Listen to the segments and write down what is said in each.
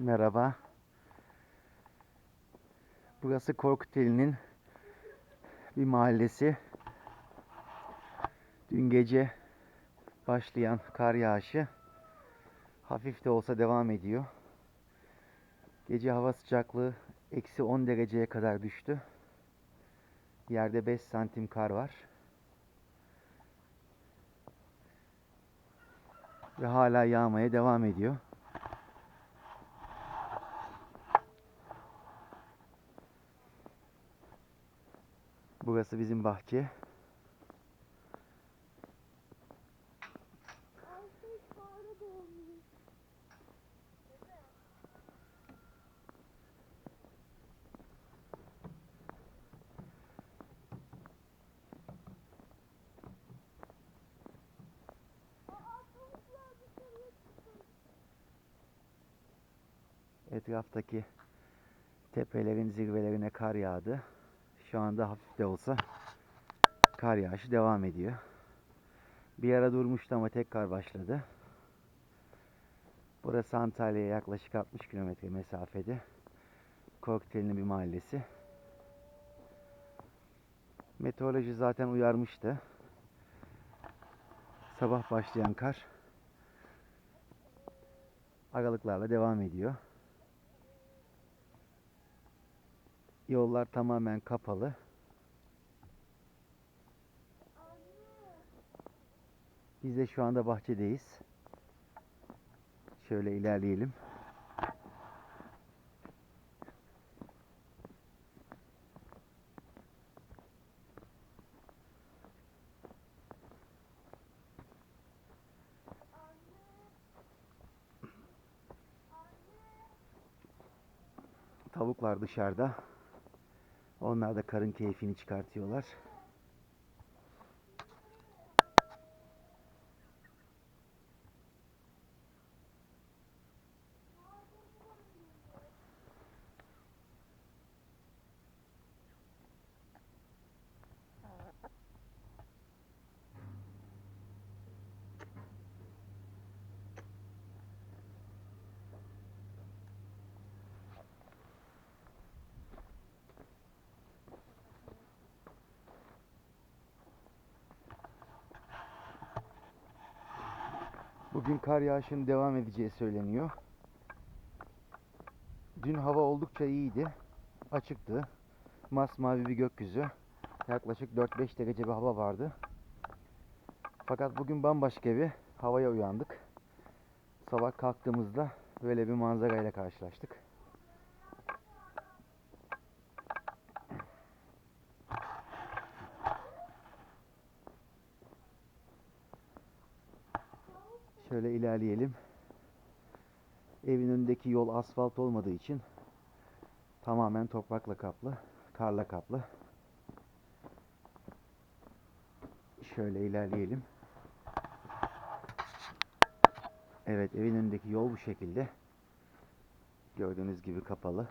Merhaba. Burası Korkuteli'nin bir mahallesi. Dün gece başlayan kar yağışı hafif de olsa devam ediyor. Gece hava sıcaklığı eksi 10 dereceye kadar düştü. Yerde 5 santim kar var. Ve hala yağmaya devam ediyor. Burası bizim bahçe. Etraftaki tepelerin zirvelerine kar yağdı. Şu anda hafif de olsa kar yağışı devam ediyor. Bir ara durmuştu ama tekrar başladı. Burası Antalya'ya yaklaşık 60 kilometre mesafede. Korkuteli'nin bir mahallesi. Meteoroloji zaten uyarmıştı. Sabah başlayan kar aralıklarla devam ediyor. Yollar tamamen kapalı. Biz de şu anda bahçedeyiz. Şöyle ilerleyelim. Tavuklar dışarıda. Onlar da karın keyfini çıkartıyorlar. Bugün kar yağışının devam edeceği söyleniyor. Dün hava oldukça iyiydi. Açıktı. Masmavi bir gökyüzü. Yaklaşık 4-5 derece bir hava vardı. Fakat bugün bambaşka bir havaya uyandık. Sabah kalktığımızda böyle bir manzarayla karşılaştık. Şöyle ilerleyelim. Evin önündeki yol asfalt olmadığı için tamamen toprakla kaplı, karla kaplı. Şöyle ilerleyelim. Evet, evin önündeki yol bu şekilde. Gördüğünüz gibi kapalı.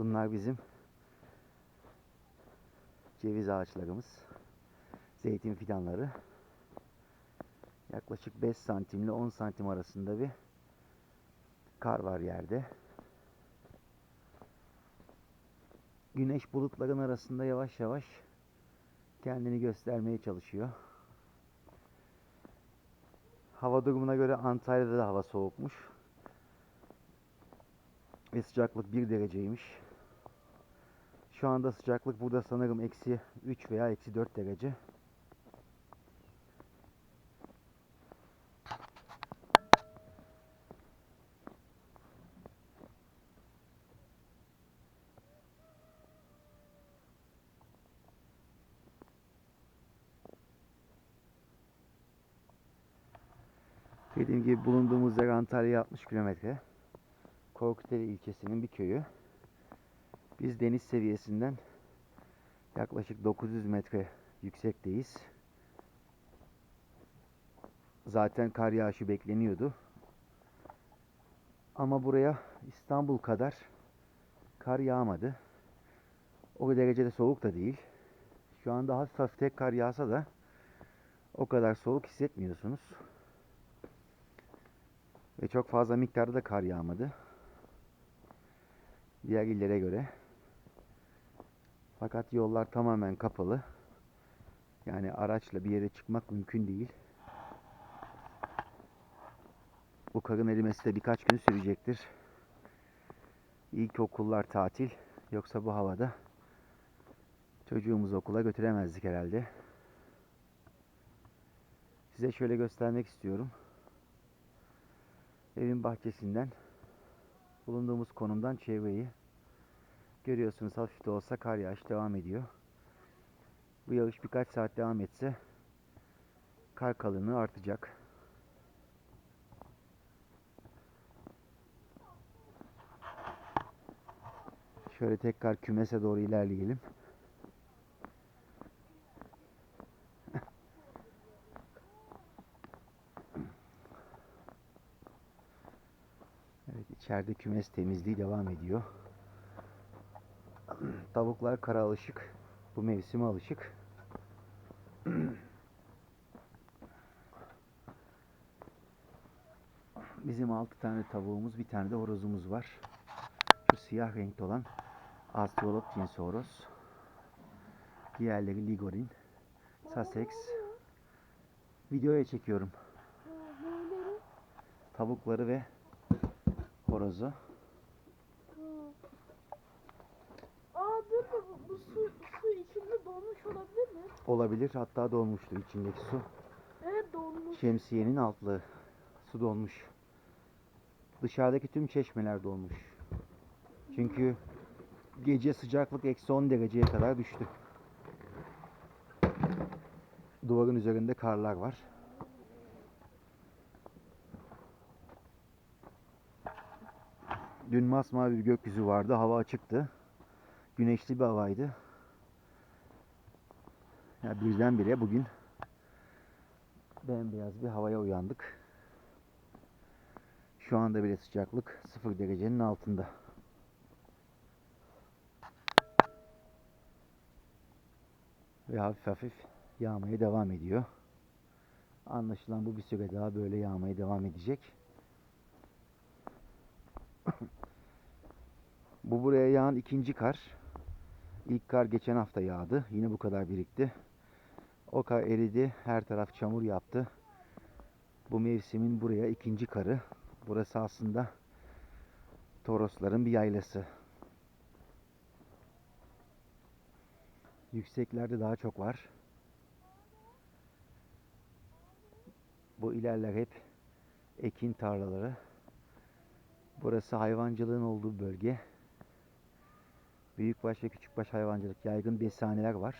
Bunlar bizim ceviz ağaçlarımız. Zeytin fidanları. Yaklaşık 5 santimle 10 santim arasında bir kar var yerde. Güneş bulutların arasında yavaş yavaş kendini göstermeye çalışıyor. Hava durumuna göre Antalya'da da hava soğukmuş. Ve sıcaklık 1 dereceymiş. Şu anda sıcaklık burada sanırım eksi 3 veya eksi 4 derece. Dediğim gibi bulunduğumuz yer Antalya 60 kilometre. Korkuteli ilçesinin bir köyü. Biz deniz seviyesinden yaklaşık 900 metre yüksekteyiz. Zaten kar yağışı bekleniyordu. Ama buraya İstanbul kadar kar yağmadı. O derecede soğuk da değil. Şu anda hafif hafif kar yağsa da o kadar soğuk hissetmiyorsunuz. Ve çok fazla miktarda da kar yağmadı. Diğer illere göre. Fakat yollar tamamen kapalı. Yani araçla bir yere çıkmak mümkün değil. Bu karın erimesi de birkaç gün sürecektir. İlkokullar tatil. Yoksa bu havada çocuğumuzu okula götüremezdik herhalde. Size şöyle göstermek istiyorum. Evin bahçesinden bulunduğumuz konumdan çevreyi görüyorsunuz hafif de olsa kar yağış devam ediyor. Bu yağış birkaç saat devam etse kar kalınlığı artacak. Şöyle tekrar kümese doğru ilerleyelim. Evet içeride kümes temizliği devam ediyor. Tavuklar kara alışık. Bu mevsime alışık. Bizim 6 tane tavuğumuz, bir tane de horozumuz var. Şu siyah renkli olan Astrolop cinsi horoz. Diğerleri Ligorin, Sussex. Videoya çekiyorum. Tavukları ve horozu. Da bu, bu su, su içinde donmuş olabilir mi? Olabilir. Hatta dolmuştu içindeki su. Evet donmuş. Şemsiyenin altlığı. Su dolmuş. Dışarıdaki tüm çeşmeler dolmuş. Çünkü gece sıcaklık eksi 10 dereceye kadar düştü. Duvarın üzerinde karlar var. Dün masmavi bir gökyüzü vardı. Hava açıktı. Güneşli bir havaydı. Ya birdenbire bugün bembeyaz bir havaya uyandık. Şu anda bile sıcaklık 0 derecenin altında. Ve hafif hafif yağmaya devam ediyor. Anlaşılan bu bir süre daha böyle yağmaya devam edecek. bu buraya yağan ikinci kar. İlk kar geçen hafta yağdı. Yine bu kadar birikti. O kar eridi. Her taraf çamur yaptı. Bu mevsimin buraya ikinci karı. Burası aslında Torosların bir yaylası. Yükseklerde daha çok var. Bu ilerler hep ekin tarlaları. Burası hayvancılığın olduğu bölge. Büyükbaş ve küçükbaş hayvancılık yaygın besaneler var.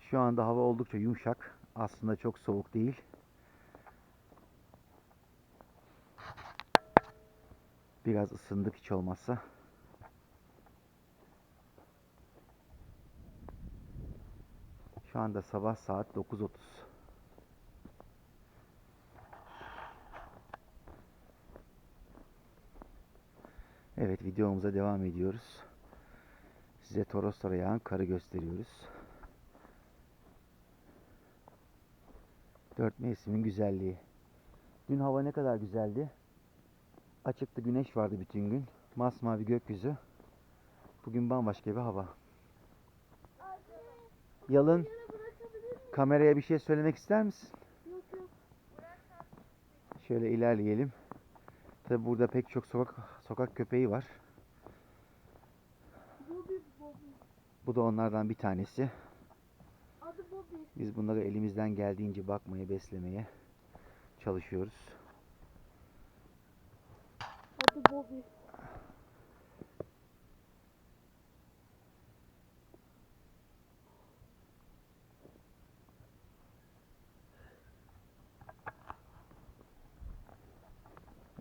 Şu anda hava oldukça yumuşak. Aslında çok soğuk değil. Biraz ısındık hiç olmazsa. Şu anda sabah saat 9.30. Evet videomuza devam ediyoruz. Size Toroslara yağan karı gösteriyoruz. Dört mevsimin güzelliği. Dün hava ne kadar güzeldi. Açıktı, güneş vardı bütün gün. Masmavi gökyüzü. Bugün bambaşka bir hava. Yalın, kameraya bir şey söylemek ister misin? Şöyle ilerleyelim. Tabi burada pek çok sokak sokak köpeği var. Bu da onlardan bir tanesi. Biz bunları elimizden geldiğince bakmaya, beslemeye çalışıyoruz. Adı Bobby.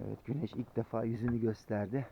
Evet güneş ilk defa yüzünü gösterdi.